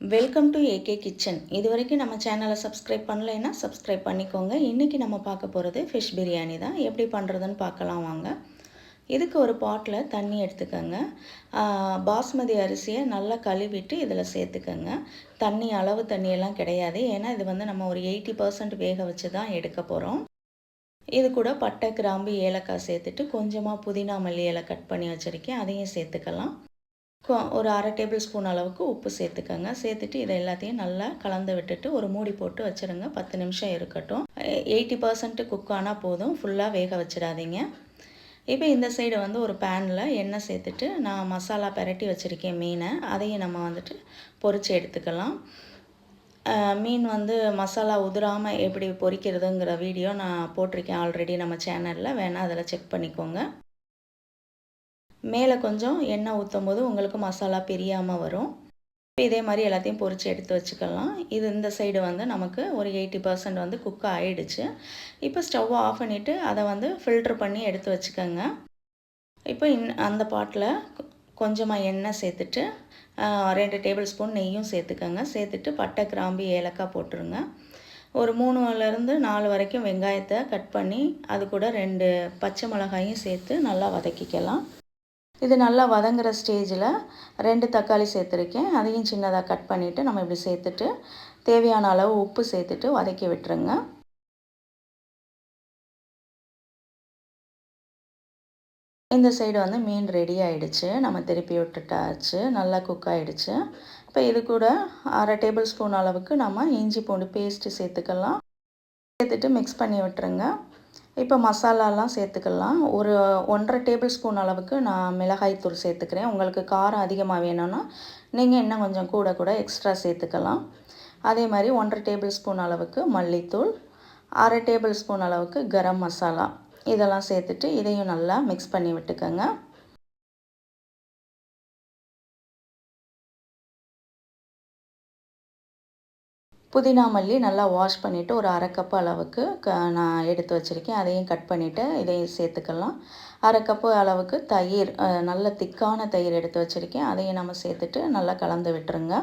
Welcome to AK kitchen இது வரைக்கும் நம்ம சேனலை சப்ஸ்கிரைப் பண்ணலைன்னா சப்ஸ்கிரைப் பண்ணிக்கோங்க. இன்றைக்கி நம்ம பார்க்க போகிறது ஃபிஷ் பிரியாணி தான். எப்படி பண்ணுறதுன்னு பார்க்கலாம் வாங்க. இதுக்கு ஒரு பாட்டில் தண்ணி எடுத்துக்கோங்க. பாஸ்மதி அரிசியை நல்லா கழுவிட்டு இதில் சேர்த்துக்கோங்க. தண்ணி அளவு தண்ணியெல்லாம் கிடையாது. ஏன்னா இது வந்து நம்ம ஒரு எயிட்டி பர்சன்ட் வேக வச்சு தான் எடுக்க போகிறோம் இது கூட பட்டை கிராம்பு ஏலக்காய் சேர்த்துட்டு கொஞ்சமாக புதினா மல்லி இலை கட் பண்ணி வச்சுருக்கேன். அதையும் சேர்த்துக்கலாம். ஒரு அரை டேபிள் ஸ்பூன் அளவுக்கு உப்பு சேர்த்துக்கோங்க. சேர்த்துட்டு இதை எல்லாத்தையும் நல்லா கலந்து விட்டுட்டு ஒரு மூடி போட்டு வச்சுருங்க. பத்து நிமிஷம் இருக்கட்டும். எயிட்டி பர்சன்ட் குக் ஆனால் போதும். ஃபுல்லாக வேக வச்சிடாதீங்க. இப்போ இந்த சைடு வந்து ஒரு பேனில் எண்ணெய் சேர்த்துட்டு நான் மசாலா பெரட்டி வச்சுருக்கேன் மீனை. அதையும் நம்ம வந்துட்டு பொறிச்சு எடுத்துக்கலாம். மீன் வந்து மசாலா உதிராமல் எப்படி பொரிக்கிறதுங்கிற வீடியோ நான் போட்டிருக்கேன் ஆல்ரெடி நம்ம சேனலில் வேணால் அதில் செக் பண்ணிக்கோங்க. மேலே கொஞ்சம் எண்ணெய் ஊற்றும் போது உங்களுக்கு மசாலா பிரியாமல் வரும். இதே மாதிரி எல்லாத்தையும் பொறிச்சு எடுத்து வச்சுக்கலாம். இது இந்த சைடு வந்து நமக்கு ஒரு எயிட்டி பர்சன்ட் வந்து குக் ஆகிடுச்சு இப்போ ஸ்டவ்வை ஆஃப் பண்ணிவிட்டு அதை வந்து ஃபில்ட்ரு பண்ணி எடுத்து வச்சுக்கோங்க. இப்போ இன் அந்த பாட்டில் கொஞ்சமாக எண்ணெய் சேர்த்துட்டு ரெண்டு டேபிள் ஸ்பூன் நெய்யும் சேர்த்துக்கோங்க. சேர்த்துட்டு பட்டை கிராம்பு ஏலக்காய் போட்டுருங்க. ஒரு மூணுலேருந்து நாலு வரைக்கும் வெங்காயத்தை கட் பண்ணி அது கூட ரெண்டு பச்சை மிளகாயும் சேர்த்து நல்லா வதக்கிக்கலாம். இது நல்லா வதங்குற ஸ்டேஜில் ரெண்டு தக்காளி சேர்த்துருக்கேன். அதையும் சின்னதாக கட் பண்ணிவிட்டு நம்ம இப்படி சேர்த்துட்டு தேவையான அளவு உப்பு சேர்த்துட்டு வதக்கி விட்டுருங்க. இந்த சைடு வந்து மீன் ரெடி ஆகிடுச்சு நம்ம திருப்பி விட்டுட்டாச்சு. நல்லா குக் ஆகிடுச்சு இப்போ இது கூட அரை டேபிள் ஸ்பூன் அளவுக்கு நம்ம இஞ்சி பூண்டு பேஸ்ட்டு சேர்த்துக்கலாம். சேர்த்துட்டு மிக்ஸ் பண்ணி விட்டுருங்க. இப்போ மசாலாலாம் சேர்த்துக்கலாம். ஒரு ஒன்றரை டேபிள் ஸ்பூன் அளவுக்கு நான் மிளகாய்த்தூள் சேர்த்துக்கிறேன். உங்களுக்கு காரம் அதிகமாக வேணும்னா நீங்கள் இன்னும் கொஞ்சம் கூட கூட எக்ஸ்ட்ரா சேர்த்துக்கலாம். அதே மாதிரி ஒன்றரை டேபிள் ஸ்பூன் அளவுக்கு மல்லித்தூள் அரை டேபிள் ஸ்பூன் அளவுக்கு கரம் மசாலா. இதெல்லாம் சேர்த்துட்டு இதையும் நல்லா மிக்ஸ் பண்ணி விட்டுக்கோங்க. புதினா மல்லி நல்லா வாஷ் பண்ணிவிட்டு ஒரு அரை கப்பு அளவுக்கு க நான் எடுத்து வச்சுருக்கேன். அதையும் கட் பண்ணிவிட்டு இதையும் சேர்த்துக்கலாம். அரை கப்பு அளவுக்கு தயிர் நல்ல திக்கான தயிர் எடுத்து வச்சுருக்கேன். அதையும் நம்ம சேர்த்துட்டு நல்லா கலந்து விட்டுருங்க.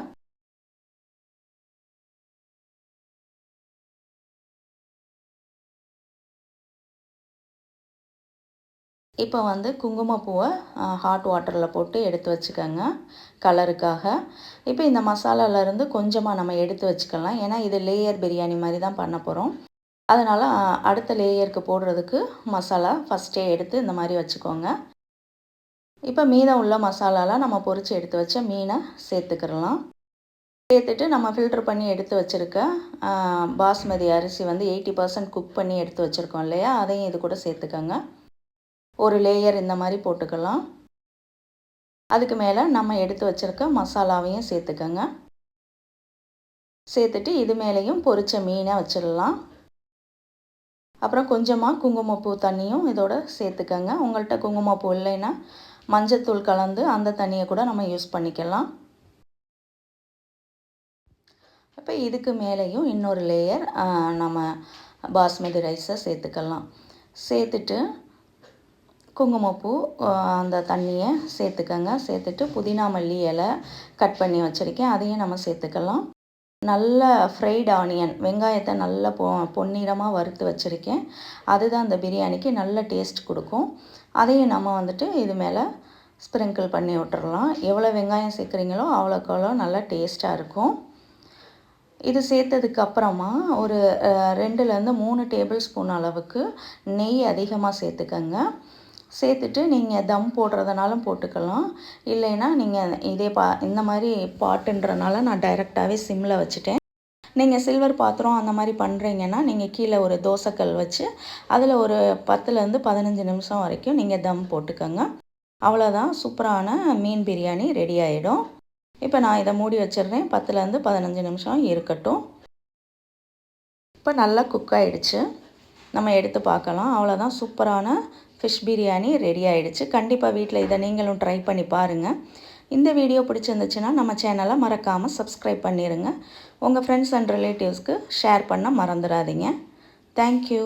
இப்போ வந்து குங்குமப்பூவை ஹாட் வாட்டரில் போட்டு எடுத்து வச்சுக்கோங்க கலருக்காக இப்போ இந்த மசாலாலேருந்து கொஞ்சமாக நம்ம எடுத்து வச்சுக்கலாம். ஏன்னா இது லேயர் பிரியாணி மாதிரி தான் பண்ண போகிறோம் அதனால் அடுத்த லேயருக்கு போடுறதுக்கு மசாலா ஃபஸ்ட்டே எடுத்து இந்த மாதிரி வச்சுக்கோங்க. இப்போ மீதம் உள்ள மசாலாலாம் நம்ம பொறிச்சு எடுத்து வச்ச மீனை சேர்த்துக்கிறலாம் சேர்த்துட்டு நம்ம ஃபில்ட்ரு பண்ணி எடுத்து வச்சுருக்க பாஸ்மதி அரிசி வந்து எயிட்டி பர்சன்ட் குக் பண்ணி எடுத்து வச்சுருக்கோம் இல்லையா? அதையும் இது கூட சேர்த்துக்கோங்க. ஒரு லேயர் இந்த மாதிரி போட்டுக்கலாம். அதுக்கு மேலே நம்ம எடுத்து வச்சுருக்க மசாலாவையும் சேர்த்துக்கோங்க. சேர்த்துட்டு இது மேலேயும் பொரித்த மீனை வச்சிடலாம். அப்புறம் கொஞ்சமாக குங்குமப்பூ தண்ணியும் இதோட சேர்த்துக்கோங்க. உங்கள்கிட்ட குங்குமப்பூ இல்லைன்னா மஞ்சத்தூள் கலந்து அந்த தண்ணியை கூட நம்ம யூஸ் பண்ணிக்கலாம். இப்போ இதுக்கு மேலேயும் இன்னொரு லேயர் நம்ம பாஸ்மதி ரைஸை சேர்த்துக்கலாம். சேர்த்துட்டு குங்குமப்பூ அந்த தண்ணியை சேர்த்துக்கங்க. சேர்த்துட்டு புதினா மல்லி இலை கட் பண்ணி வச்சுருக்கேன். அதையும் நம்ம சேர்த்துக்கலாம். நல்ல ஃப்ரைட் ஆனியன் வெங்காயத்தை நல்லா பொ பொன்னிறமாக வறுத்து வச்சுருக்கேன். அதுதான் அந்த பிரியாணிக்கு நல்ல டேஸ்ட் கொடுக்கும். அதையும் நம்ம வந்துட்டு இது மேலே ஸ்ப்ரிங்கிள் பண்ணி விட்டுறலாம். எவ்வளோ வெங்காயம் சேர்க்குறீங்களோ அவ்வளோக்கு அவ்வளோ நல்லா டேஸ்ட்டாக இருக்கும். இது சேர்த்ததுக்கு அப்புறமா ஒரு ரெண்டுலேருந்து மூணு டேபிள் ஸ்பூன் அளவுக்கு நெய் அதிகமாக சேர்த்துக்கங்க. சேர்த்துட்டு நீங்கள் தம் போடுறதுனாலும் போட்டுக்கலாம். இல்லைன்னா நீங்கள் இதே பா இந்த மாதிரி பாட்டுன்றனால நான் டைரெக்டாகவே சிம்மில் வச்சுட்டேன். நீங்கள் சில்வர் பாத்திரம் அந்த மாதிரி பண்ணுறீங்கன்னா நீங்கள் கீழே ஒரு தோசைக்கல் வச்சு அதில் ஒரு பத்துலேருந்து பதினஞ்சு நிமிஷம் வரைக்கும் நீங்கள் தம் போட்டுக்கோங்க. அவ்வளோதான் சூப்பரான மீன் பிரியாணி ரெடி ஆகிடும் இப்போ நான் இதை மூடி வச்சிடுறேன். பத்துலேருந்து பதினஞ்சு நிமிஷம் இருக்கட்டும். இப்போ நல்லா குக் ஆகிடுச்சு நம்ம எடுத்து பார்க்கலாம். அவ்வளோதான் சூப்பரான ஃபிஷ் பிரியாணி ரெடி ஆகிடுச்சு கண்டிப்பாக வீட்டில் இதை நீங்களும் ட்ரை பண்ணி பாருங்கள் இந்த வீடியோ பிடிச்சிருந்துச்சுன்னா நம்ம சேனலை மறக்காமல் சப்ஸ்கிரைப் பண்ணிடுங்க உங்கள் ஃப்ரெண்ட்ஸ் அண்ட் ரிலேட்டிவ்ஸ்க்கு ஷேர் பண்ண மறந்துடாதீங்க. தேங்க்யூ